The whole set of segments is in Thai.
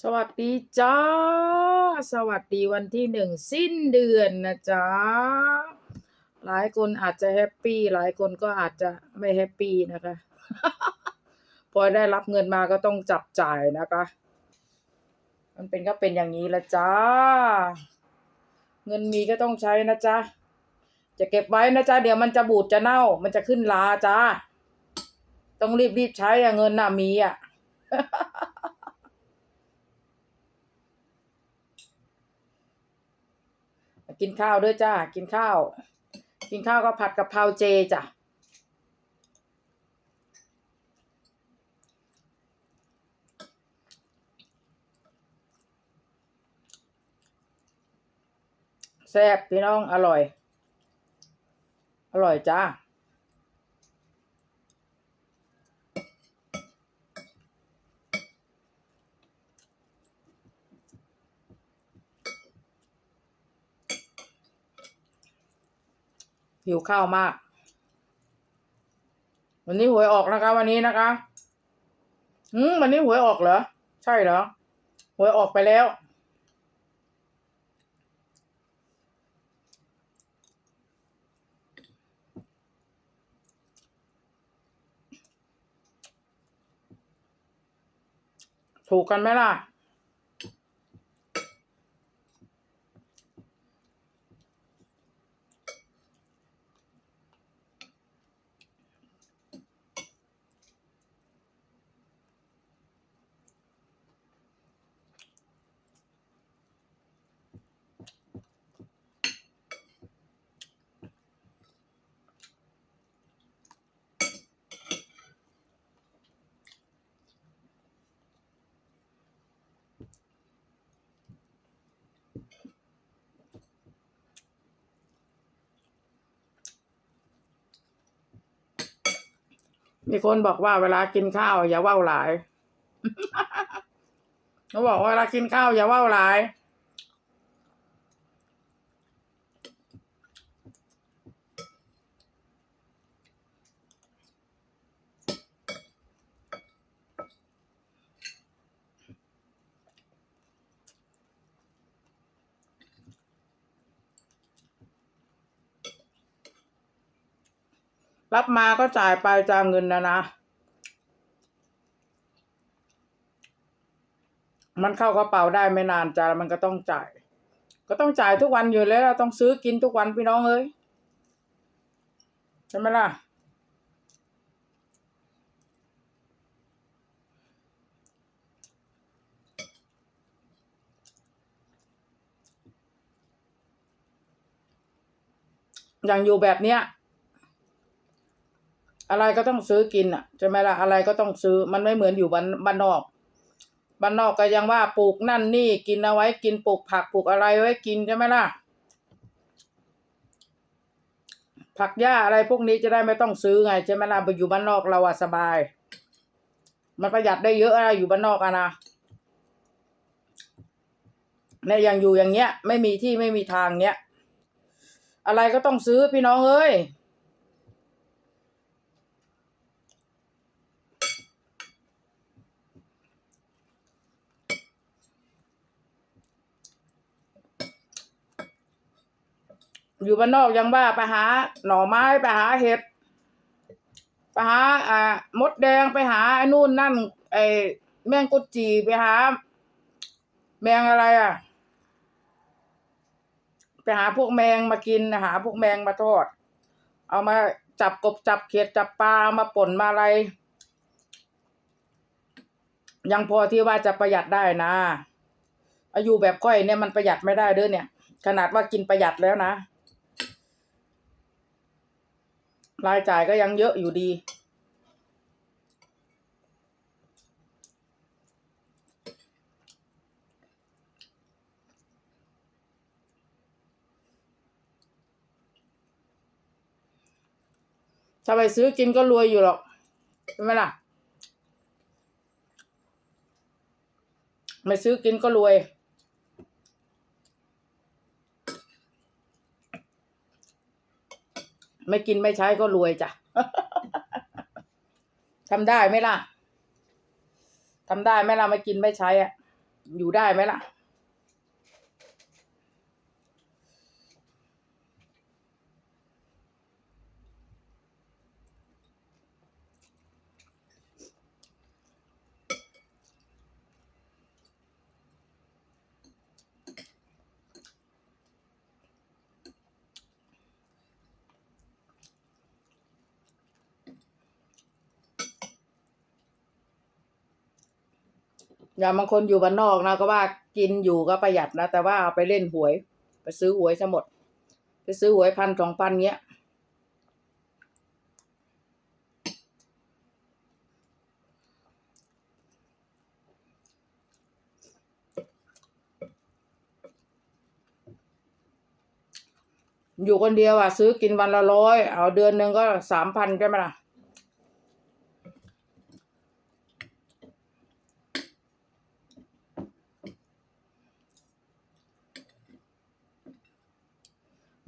สวัสดีจ้า สวัสดีวันที่หนึ่งสิ้นเดือนนะจ๊ะ หลายคนอาจจะแฮปปี้หลายคนก็อาจจะไม่แฮปปี้นะคะ พอได้รับเงินมาก็ต้องจับจ่ายนะคะ มันเป็นก็เป็นอย่างนี้ละจ้า เงินมีก็ต้องใช้นะจ๊ะ จะเก็บไว้นะจ๊ะ เดี๋ยวมันจะบูดจะเน่า มันจะขึ้นลาจ้า ต้องรีบรีบใช้อะเงินน่ะมีอะ กินข้าวด้วยจ้า กินข้าว กินข้าวก็ผัดกะเพราเจจ้ะแซ่บพี่น้องอร่อย อร่อยจ้า หิวข้าวมาก วันนี้หวยออกนะคะ วันนี้นะคะอืมวันนี้หวยออกเหรอ ใช่เหรอหวยออกไปแล้ว ถูกกันไหมล่ะ มีคนบอกว่าเวลากินข้าวอย่าว้าหลายเขาบอกเวลากินข้าวอย่าว้าหลาย รับมาก็จ่ายไปจ่ายเงินนะนะ มันเข้ากระเป๋าได้ไม่นานจ้ามันก็ต้องจ่าย ก็ต้องจ่ายทุกวันอยู่แล้วเราต้องซื้อกินทุกวันพี่น้องเอ้ยใช่ไหมล่ะอย่างอยู่แบบเนี้ย อะไรก็ต้องซื้อกินอะใช่ไหมล่ะอะไรก็ต้องซื้อมันไม่เหมือนอยู่บ้านบ้านนอกบ้านนอกก็ยังว่าปลูกนั่นนี่กินเอาไว้กินปลูกผักปลูกอะไรไว้กินใช่ไหมล่ะ ผักหญ้าอะไรพวกนี้จะได้ไม่ต้องซื้อไงใช่ไหมล่ะไปอยู่บ้านนอกเราอะสบาย มันประหยัดได้เยอะอะไรอยู่บ้านนอกอะนะเนี่ยอย่างอยู่อย่างเงี้ย ไม่มีที่ไม่มีทางเงี้ยอะไรก็ต้องซื้อพี่น้องเอ้ย อยู่บ้านนอกยังว่าไปหาหน่อไม้ไปหาเห็ดไปหาอ่ามดแดงไปหาไอ้นู่นนั่น ไอ้แมงกุจีไปหา แมงอะไรอะ ไปหาพวกแมงมากินหาพวกแมงมาทอด เอามาจับกบจับเขียดจับปลามาป่นมาอะไร ยังพอที่ว่าจะประหยัดได้นะอายุแบบก้อยเนี่ยมันประหยัดไม่ได้เด้อเนี่ย ขนาดว่ากินประหยัดแล้วนะ รายจ่ายก็ยังเยอะอยู่ดี ถ้าไปซื้อกินก็รวยอยู่หรอกใช่ไหมล่ะ ไม่ซื้อกินก็รวย ไม่กินไม่ใช้ก็รวยจ้ะทำได้ไหมล่ะทำได้ไหมล่ะไม่กินไม่ใช้อะ อยู่ได้ไหมล่ะ อย่างบางคนอยู่บ้านนอกนะก็ว่ากินอยู่ก็ประหยัดนะแต่ว่าเอาไปเล่นหวย ไปซื้อหวยซะหมด ไปซื้อหวยพันสองพันเงี้ยอยู่คนเดียวอะ ซื้อกินวันละร้อยเอาเดือนหนึ่งก็สามพันใช่ไหมล่ะ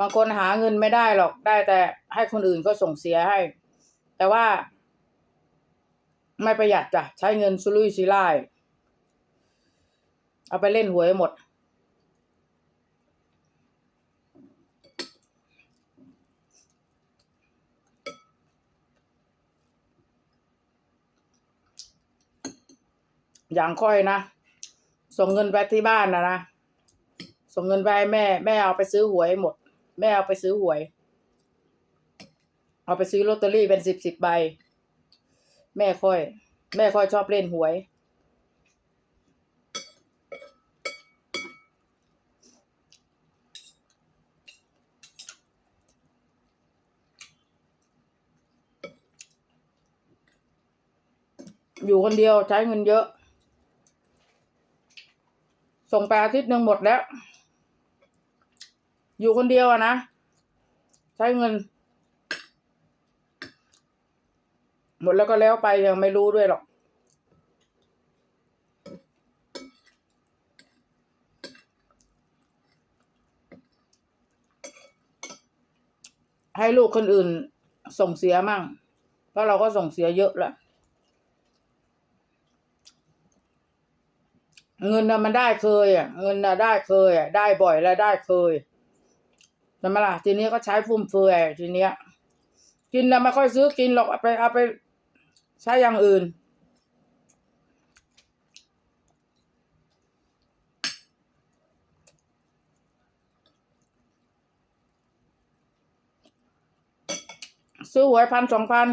บางคนหาเงินไม่ได้หรอกได้แต่ให้คนอื่นก็ส่งเสียให้ แต่ว่า ไม่ประหยัดจ้ะใช้เงินสุรุ่ยสุร่ายเอาไปเล่นหวยหมด อย่างค่อยนะ ส่งเงินไปที่บ้านนะนะ ส่งเงินไปให้แม่ แม่เอาไปซื้อหวยหมด แม่เอาไปซื้อหวย เอาไปซื้อลอตเตอรี่เป็นสิบสิบใบ แม่ค่อย แม่ค่อยชอบเล่นหวย อยู่คนเดียวใช้เงินเยอะ ส่งไปอาทิตย์หนึ่งหมดแล้ว อยู่คนเดียวอะนะ ใช้เงิน หมดแล้วก็แล้วไปยังไม่รู้ด้วยหรอก ให้ลูกคนอื่นส่งเสียมั่ง เพราะเราก็ส่งเสียเยอะแล้วเงินน่ะมันได้เคยอะ เงินน่ะได้เคยอะ ได้บ่อยแล้วได้เคย ทำไหมล่ะทีนี้ก็ใช้ฟุ่มเฟือยทีเนี้ย กินแล้วไม่ค่อยซื้อกินหรอกเอาไปเอาไปใช้อย่างอื่น ซื้อหวยพันสองพัน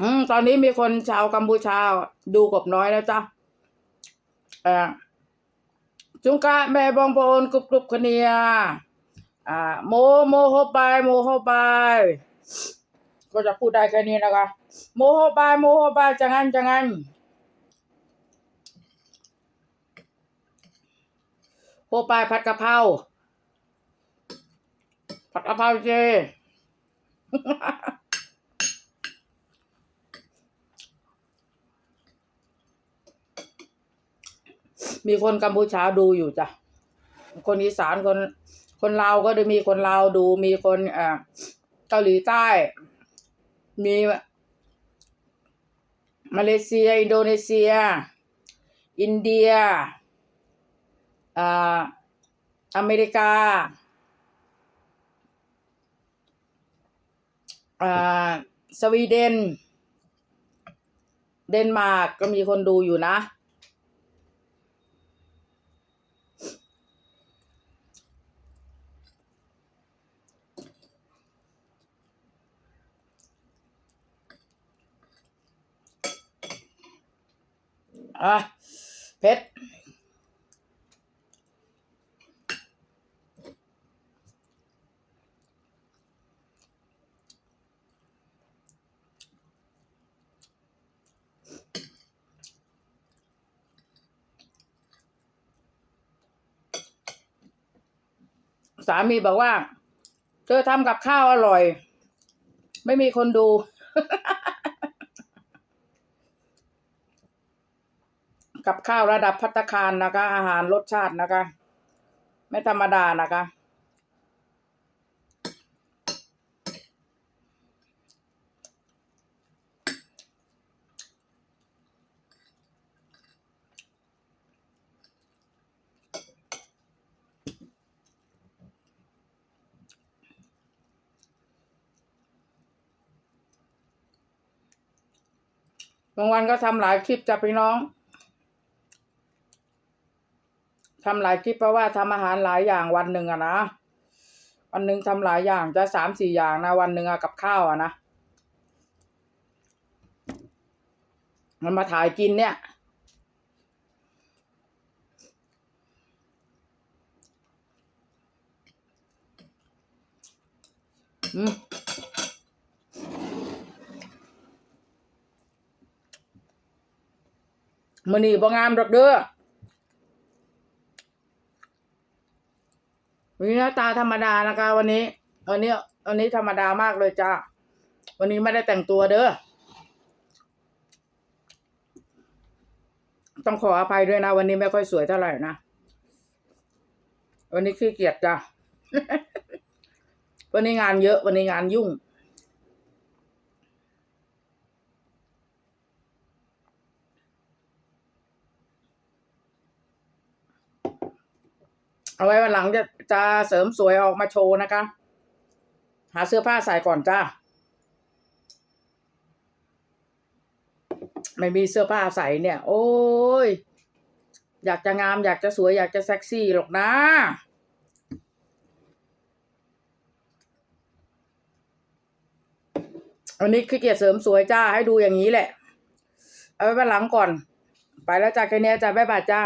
อืมตอนนี้มีคนชาวกัมพูชาดูกบน้อยแล้วจ้ะเออจุงกะแม่บองโปนกรุบกรุบคเนียอ่าโมโมโฮบายโมโฮบายก็จะพูดได้แค่นี้นะคะ โมโฮบายโมโฮบายจังงันจังงันโฮบายผัดกะเพราผัดกะเพราเจ มีคนกัมพูชาดูอยู่จ้ะ คนอีสานคน คนลาวก็จะมีคนลาวดู มีคนเอ่าเกาหลีใต้ มี มาเลเซีย อินโดนีเซีย อินเดียอ่าอเมริกาอ่าสวีเดน เดนมาร์กก็มีคนดูอยู่นะ อะเพชรสามีบอกว่า เธอทำกับข้าวอร่อย ไม่มีคนดู กับข้าวระดับพัตตาคารนะคะ อาหารรสชาตินะคะ ไม่ธรรมดานะคะบางวันก็ทำหลายคลิปจ้ะพี่น้อง ทำหลายคลิปเพราะว่าทำอาหารหลายอย่างวันหนึ่งอะนะวันหนึ่งทำหลายอย่างจะสามสี่อย่างนะวันหนึ่งอะกับข้าวอะนะมันมาถ่ายกินเนี่ยอืมมือนีบ่งามดอกเด้อ วันนี้หน้าตาธรรมดานะคะ วันนี้วันนี้วันนี้ธรรมดามากเลยจ้าวันนี้ไม่ได้แต่งตัวเด้อต้องขออภัยด้วยนะ วันนี้ไม่ค่อยสวยเท่าไหร่นะวันนี้ขี้เกียจจ้ะวันนี้งานเยอะ วันนี้งานยุ่ง เอาไว้วันหลังจะจะเสริมสวยออกมาโชว์นะคะ หาเสื้อผ้าใส่ก่อนจ้า ไม่มีเสื้อผ้าใส่เนี่ย โอ้ย อยากจะงามอยากจะสวยอยากจะเซ็กซี่หรอกนะวันนี้ขี้เกียจเสริมสวยจ้าให้ดูอย่างนี้แหละ เอาไว้วันหลังก่อน ไปแล้วจ้าแค่นี้จ้าบ๊ายบายจ้า